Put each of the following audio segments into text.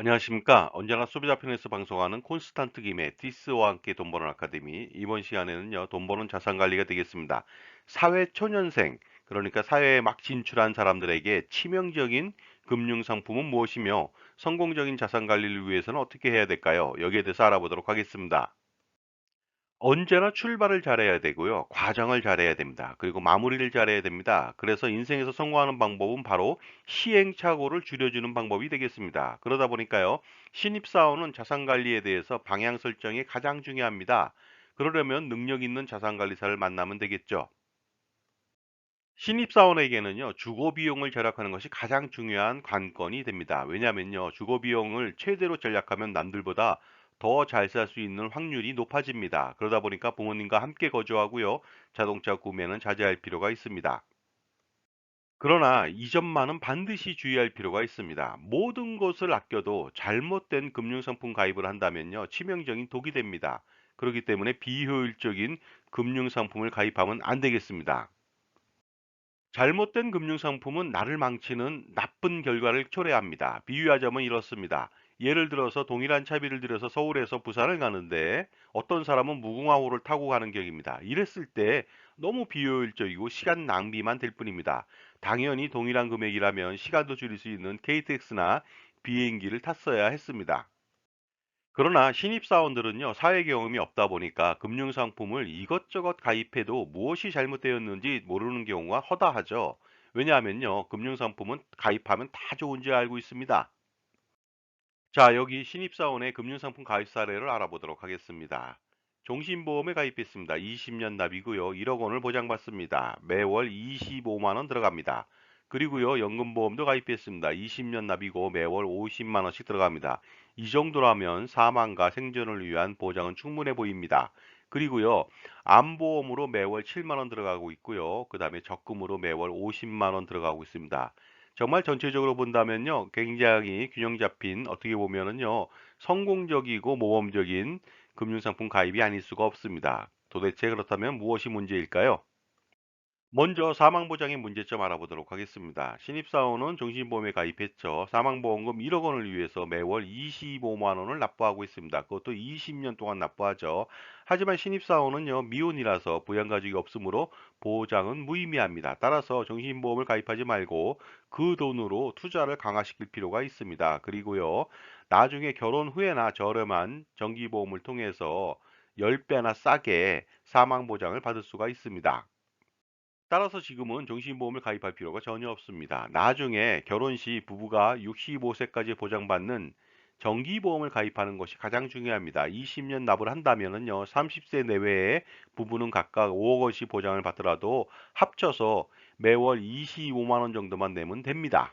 안녕하십니까. 언제나 소비자 편에서 방송하는 콘스탄트 김의 티스와 함께 돈 버는 아카데미. 이번 시간에는요, 돈 버는 자산 관리가 되겠습니다. 사회 초년생, 그러니까 사회에 막 진출한 사람들에게 치명적인 금융 상품은 무엇이며 성공적인 자산 관리를 위해서는 어떻게 해야 될까요? 여기에 대해서 알아보도록 하겠습니다. 언제나 출발을 잘해야 되고요. 과정을 잘해야 됩니다. 그리고 마무리를 잘해야 됩니다. 그래서 인생에서 성공하는 방법은 바로 시행착오를 줄여주는 방법이 되겠습니다. 그러다 보니까요. 신입사원은 자산관리에 대해서 방향 설정이 가장 중요합니다. 그러려면 능력 있는 자산관리사를 만나면 되겠죠. 신입사원에게는요, 주거 비용을 절약하는 것이 가장 중요한 관건이 됩니다. 왜냐하면요, 주거 비용을 최대로 절약하면 남들보다 더 잘 살 수 있는 확률이 높아집니다. 그러다 보니까 부모님과 함께 거주하고요, 자동차 구매는 자제할 필요가 있습니다. 그러나 이 점만은 반드시 주의할 필요가 있습니다. 모든 것을 아껴도 잘못된 금융상품 가입을 한다면요, 치명적인 독이 됩니다. 그렇기 때문에 비효율적인 금융상품을 가입하면 안 되겠습니다. 잘못된 금융상품은 나를 망치는 나쁜 결과를 초래합니다. 비유하자면 이렇습니다. 예를 들어서 동일한 차비를 들여서 서울에서 부산을 가는데 어떤 사람은 무궁화호를 타고 가는 격입니다. 이랬을 때 너무 비효율적이고 시간 낭비만 될 뿐입니다. 당연히 동일한 금액이라면 시간도 줄일 수 있는 KTX나 비행기를 탔어야 했습니다. 그러나 신입사원들은요, 사회 경험이 없다 보니까 금융상품을 이것저것 가입해도 무엇이 잘못되었는지 모르는 경우가 허다하죠. 왜냐하면요, 금융상품은 가입하면 다 좋은 줄 알고 있습니다. 자, 여기 신입사원의 금융상품 가입 사례를 알아보도록 하겠습니다. 종신보험에 가입했습니다. 20년 납이고요. 1억 원을 보장받습니다. 매월 25만 원 들어갑니다. 그리고요, 연금보험도 가입했습니다. 20년 납이고 매월 50만 원씩 들어갑니다. 이 정도라면 사망과 생존을 위한 보장은 충분해 보입니다. 그리고요, 암보험으로 매월 7만 원 들어가고 있고요. 그 다음에 적금으로 매월 50만 원 들어가고 있습니다. 정말 전체적으로 본다면요, 굉장히 균형 잡힌 어떻게 보면은요, 성공적이고 모범적인 금융상품 가입이 아닐 수가 없습니다. 도대체 그렇다면 무엇이 문제일까요? 먼저 사망보장의 문제점 알아보도록 하겠습니다. 신입사원은 종신보험에 가입했죠. 사망보험금 1억 원을 위해서 매월 25만 원을 납부하고 있습니다. 그것도 20년 동안 납부하죠. 하지만 신입사원은요, 미혼이라서 부양가족이 없으므로 보장은 무의미합니다. 따라서 종신보험을 가입하지 말고 그 돈으로 투자를 강화시킬 필요가 있습니다. 그리고요, 나중에 결혼 후에나 저렴한 정기보험을 통해서 10배나 싸게 사망보장을 받을 수가 있습니다. 따라서 지금은 종신보험을 가입할 필요가 전혀 없습니다. 나중에 결혼 시 부부가 65세까지 보장받는 정기보험을 가입하는 것이 가장 중요합니다. 20년 납을 한다면은요, 30세 내외에 부부는 각각 5억 원씩 보장을 받더라도 합쳐서 매월 25만 원 정도만 내면 됩니다.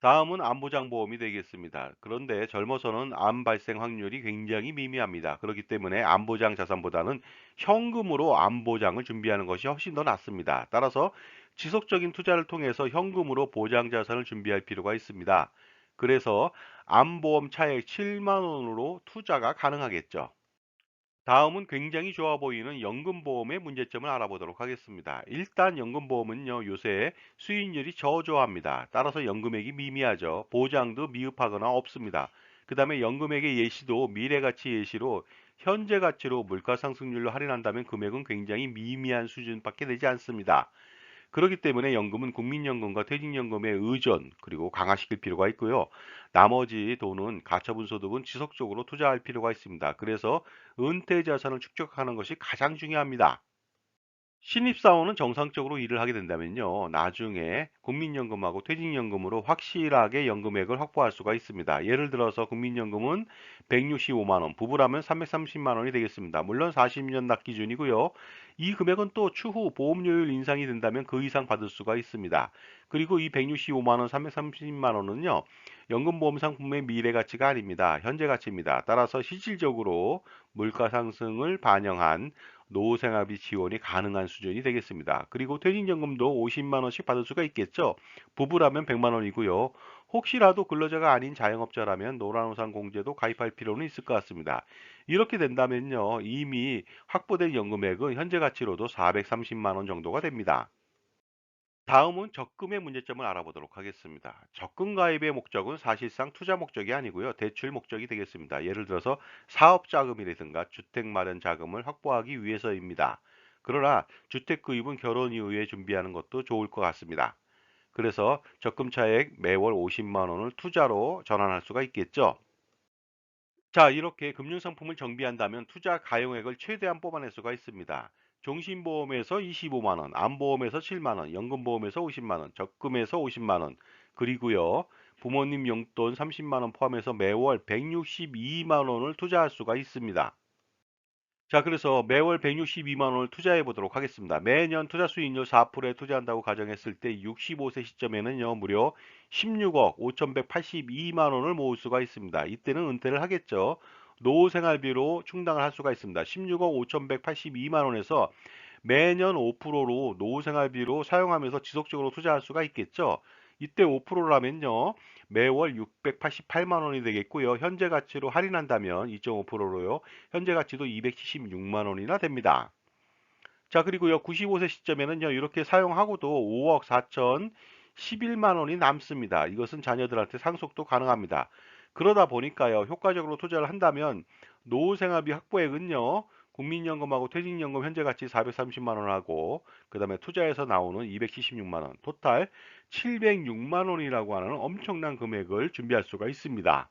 다음은 암보장보험이 되겠습니다. 그런데 젊어서는 암 발생 확률이 굉장히 미미합니다. 그렇기 때문에 암보장 자산보다는 현금으로 암보장을 준비하는 것이 훨씬 더 낫습니다. 따라서 지속적인 투자를 통해서 현금으로 보장 자산을 준비할 필요가 있습니다. 그래서 암보험 차액 7만 원으로 투자가 가능하겠죠. 다음은 굉장히 좋아 보이는 연금보험의 문제점을 알아보도록 하겠습니다. 일단 연금보험은요, 요새 수익률이 저조합니다. 따라서 연금액이 미미하죠. 보장도 미흡하거나 없습니다. 그 다음에 연금액의 예시도 미래가치 예시로 현재 가치로 물가상승률로 할인한다면 금액은 굉장히 미미한 수준밖에 되지 않습니다. 그렇기 때문에 연금은 국민연금과 퇴직연금의 의존 그리고 강화시킬 필요가 있고요. 나머지 돈은 가처분 소득은 지속적으로 투자할 필요가 있습니다. 그래서 은퇴 자산을 축적하는 것이 가장 중요합니다. 신입사원은 정상적으로 일을 하게 된다면요. 나중에 국민연금하고 퇴직연금으로 확실하게 연금액을 확보할 수가 있습니다. 예를 들어서 국민연금은 165만 원, 부부라면 330만 원이 되겠습니다. 물론 40년 납 기준이고요. 이 금액은 또 추후 보험료율 인상이 된다면 그 이상 받을 수가 있습니다. 그리고 이 165만 원, 330만 원은요. 연금보험 상품의 미래 가치가 아닙니다. 현재 가치입니다. 따라서 실질적으로 물가 상승을 반영한 노후생활비 지원이 가능한 수준이 되겠습니다. 그리고 퇴직연금도 50만 원씩 받을 수가 있겠죠. 부부라면 100만 원이고요. 혹시라도 근로자가 아닌 자영업자라면 노란우산 공제도 가입할 필요는 있을 것 같습니다. 이렇게 된다면요. 이미 확보된 연금액은 현재 가치로도 430만 원 정도가 됩니다. 다음은 적금의 문제점을 알아보도록 하겠습니다. 적금 가입의 목적은 사실상 투자 목적이 아니고요. 대출 목적이 되겠습니다. 예를 들어서 사업 자금이라든가 주택 마련 자금을 확보하기 위해서입니다. 그러나 주택 구입은 결혼 이후에 준비하는 것도 좋을 것 같습니다. 그래서 적금 차액 매월 50만 원을 투자로 전환할 수가 있겠죠. 자, 이렇게 금융상품을 정비한다면 투자 가용액을 최대한 뽑아낼 수가 있습니다. 종신보험에서 25만 원, 암보험에서 7만 원, 연금보험에서 50만 원, 적금에서 50만 원, 그리고요. 부모님 용돈 30만 원 포함해서 매월 162만 원을 투자할 수가 있습니다. 자, 그래서 매월 162만 원을 투자해 보도록 하겠습니다. 매년 투자 수익률 4%에 투자한다고 가정했을 때 65세 시점에는요, 무려 16억 5,182만 원을 모을 수가 있습니다. 이때는 은퇴를 하겠죠. 노후 생활비로 충당을 할 수가 있습니다. 16억 5,182만 원에서 매년 5%로 노후 생활비로 사용하면서 지속적으로 투자할 수가 있겠죠. 이때 5%라면요. 매월 688만 원이 되겠고요. 현재 가치로 할인한다면 2.5%로요. 현재 가치도 276만 원이나 됩니다. 자, 그리고요. 95세 시점에는요. 이렇게 사용하고도 5억 4천 11만 원이 남습니다. 이것은 자녀들한테 상속도 가능합니다. 그러다 보니까요. 효과적으로 투자를 한다면 노후 생활비 확보액은요. 국민연금하고 퇴직연금 현재 가치 430만 원하고 그 다음에 투자해서 나오는 276만 원, 토탈 706만 원이라고 하는 엄청난 금액을 준비할 수가 있습니다.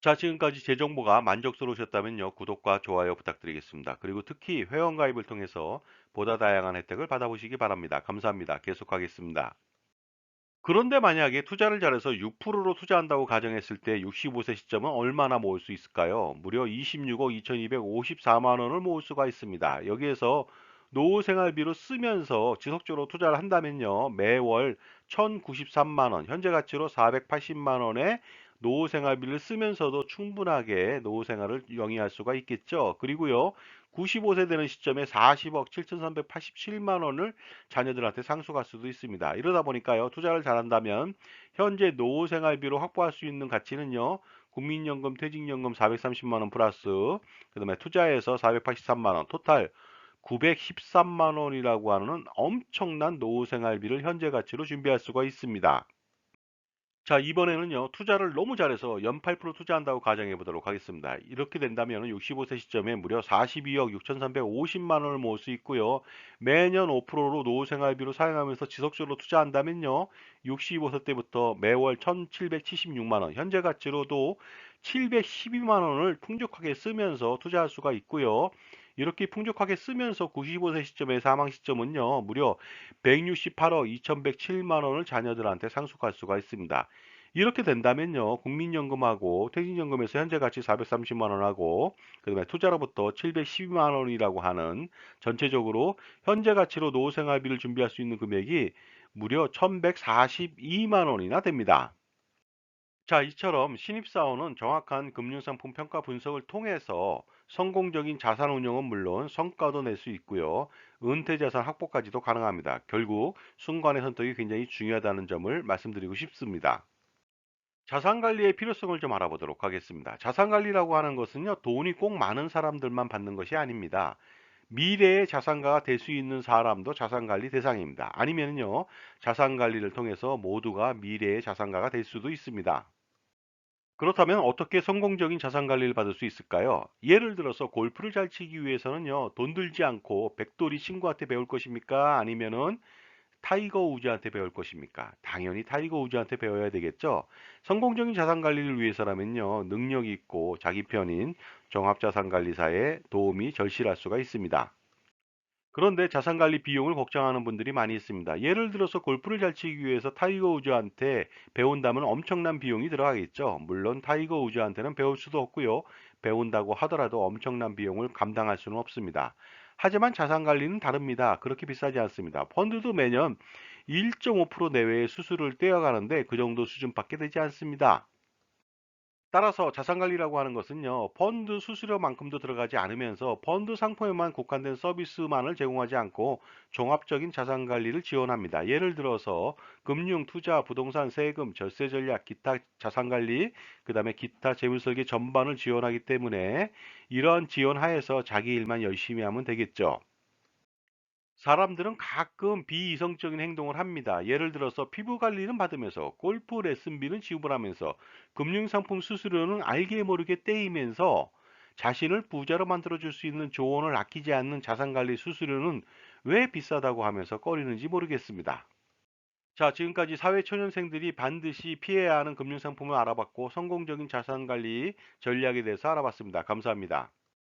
자, 지금까지 제 정보가 만족스러우셨다면요. 구독과 좋아요 부탁드리겠습니다. 그리고 특히 회원가입을 통해서 보다 다양한 혜택을 받아보시기 바랍니다. 감사합니다. 계속하겠습니다. 그런데 만약에 투자를 잘해서 6%로 투자한다고 가정했을 때 65세 시점은 얼마나 모을 수 있을까요? 무려 26억 2254만 원을 모을 수가 있습니다. 여기에서 노후 생활비로 쓰면서 지속적으로 투자를 한다면요. 매월 1093만 원, 현재 가치로 480만 원의 노후 생활비를 쓰면서도 충분하게 노후 생활을 영위할 수가 있겠죠. 그리고요. 95세 되는 시점에 40억 7,387만 원을 자녀들한테 상속할 수도 있습니다. 이러다 보니까요. 투자를 잘한다면 현재 노후 생활비로 확보할 수 있는 가치는요. 국민연금, 퇴직연금 430만 원 플러스 그다음에 투자해서 483만 원, 토탈 913만 원이라고 하는 엄청난 노후 생활비를 현재 가치로 준비할 수가 있습니다. 자, 이번에는요, 투자를 너무 잘해서 연 8% 투자한다고 가정해 보도록 하겠습니다. 이렇게 된다면 65세 시점에 무려 42억 6,350만 원을 모을 수 있고요. 매년 5%로 노후 생활비로 사용하면서 지속적으로 투자한다면요, 65세 때부터 매월 1,776만 원, 현재 가치로도 712만 원을 풍족하게 쓰면서 투자할 수가 있고요. 이렇게 풍족하게 쓰면서 95세 시점의 사망 시점은요, 무려 168억 2107만 원을 자녀들한테 상속할 수가 있습니다. 이렇게 된다면요, 국민연금하고 퇴직연금에서 현재 가치 430만 원하고, 그 다음에 투자로부터 712만 원이라고 하는 전체적으로 현재 가치로 노후생활비를 준비할 수 있는 금액이 무려 1142만 원이나 됩니다. 자, 이처럼 신입사원은 정확한 금융상품 평가 분석을 통해서 성공적인 자산 운용은 물론 성과도 낼 수 있고요. 은퇴 자산 확보까지도 가능합니다. 결국 순간의 선택이 굉장히 중요하다는 점을 말씀드리고 싶습니다. 자산 관리의 필요성을 좀 알아보도록 하겠습니다. 자산 관리라고 하는 것은요, 돈이 꼭 많은 사람들만 받는 것이 아닙니다. 미래의 자산가가 될 수 있는 사람도 자산 관리 대상입니다. 아니면요, 자산 관리를 통해서 모두가 미래의 자산가가 될 수도 있습니다. 그렇다면 어떻게 성공적인 자산 관리를 받을 수 있을까요? 예를 들어서 골프를 잘 치기 위해서는요, 돈 들지 않고 백돌이 친구한테 배울 것입니까? 아니면은 타이거 우즈한테 배울 것입니까? 당연히 타이거 우즈한테 배워야 되겠죠. 성공적인 자산 관리를 위해서라면요, 능력 있고 자기 편인 종합자산관리사의 도움이 절실할 수가 있습니다. 그런데 자산관리 비용을 걱정하는 분들이 많이 있습니다. 예를 들어서 골프를 잘 치기 위해서 타이거 우즈한테 배운다면 엄청난 비용이 들어가겠죠. 물론 타이거 우즈한테는 배울 수도 없고요. 배운다고 하더라도 엄청난 비용을 감당할 수는 없습니다. 하지만 자산관리는 다릅니다. 그렇게 비싸지 않습니다. 펀드도 매년 1.5% 내외의 수수료를 떼어가는데 그 정도 수준밖에 되지 않습니다. 따라서 자산관리라고 하는 것은요, 펀드 수수료만큼도 들어가지 않으면서 펀드 상품에만 국한된 서비스만을 제공하지 않고 종합적인 자산관리를 지원합니다. 예를 들어서 금융, 투자, 부동산, 세금, 절세 전략, 기타 자산관리, 그 다음에 기타 재무설계 전반을 지원하기 때문에 이러한 지원 하에서 자기 일만 열심히 하면 되겠죠. 사람들은 가끔 비이성적인 행동을 합니다. 예를 들어서 피부 관리는 받으면서 골프 레슨비는 지불하면서 금융상품 수수료는 알게 모르게 떼이면서 자신을 부자로 만들어줄 수 있는 조언을 아끼지 않는 자산관리 수수료는 왜 비싸다고 하면서 꺼리는지 모르겠습니다. 자, 지금까지 사회초년생들이 반드시 피해야 하는 금융상품을 알아봤고 성공적인 자산관리 전략에 대해서 알아봤습니다. 감사합니다.